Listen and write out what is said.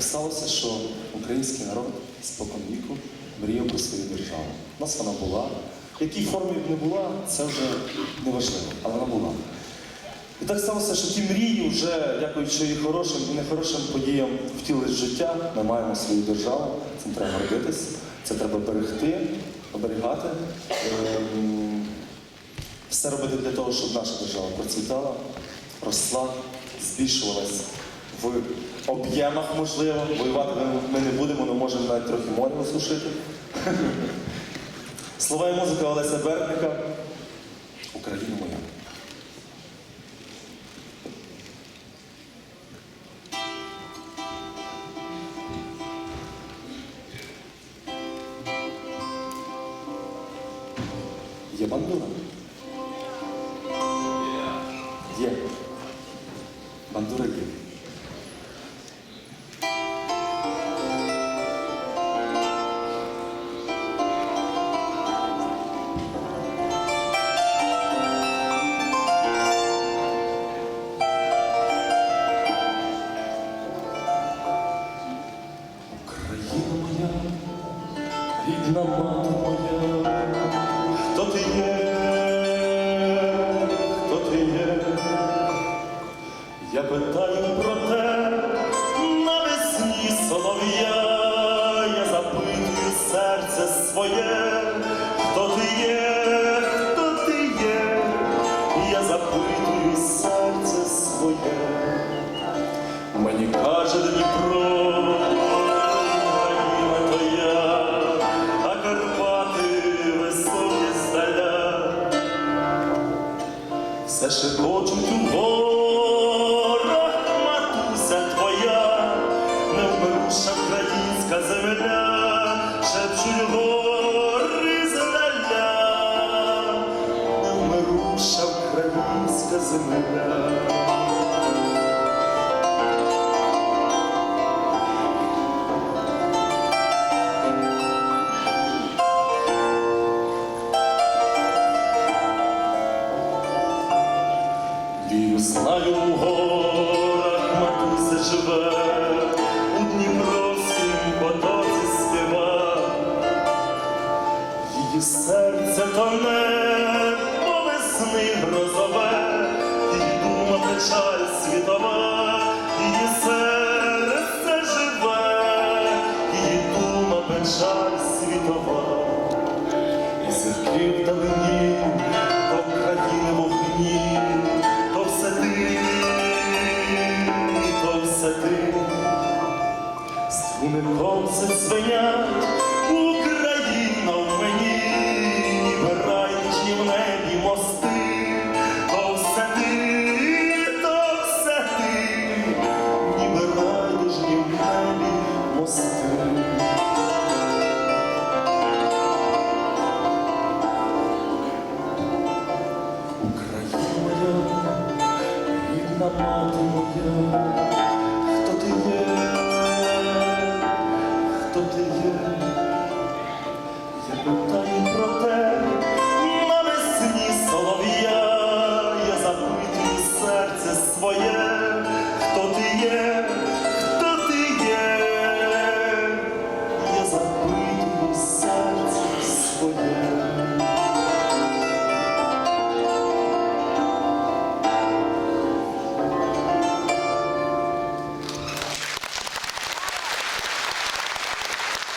Так сталося, що український народ спокон віку мріяв про свою державу. У нас вона була. В якій формі б не була, це вже не важливо, але вона була. І так сталося, що ті мрії вже, дякуючи і хорошим, і нехорошим подіям втілились життя. Ми маємо свою державу, цим треба гордитись, це треба берегти, оберігати. Ем, все робити для того, щоб наша держава процвітала, росла, збільшувалась в об'ємах, можливо. Воювати ми, не будемо, але можемо навіть трохи море осушити. Слова і музика Олеся Бердника. Україна моя. Є бандура? Є. Бандура є. Мати моя, хто ти є, хто ти є? Я питаю про те навесні солов'я, я запитую серце своє, хто ти є, хто ти є, я запитую серце своє. Мені каже Дніпро, Все шепочуть у горах, матуся твоя, невмируша українська земля, шепчуть гори здаля, невмируша українська земля. Знаю, у горах матуся живе, струмиком все свинять, Україна в мені, райдужні в небі мости, то все ти, то все ти, ніби райдужні в небі мости. Україна рідна мати моя,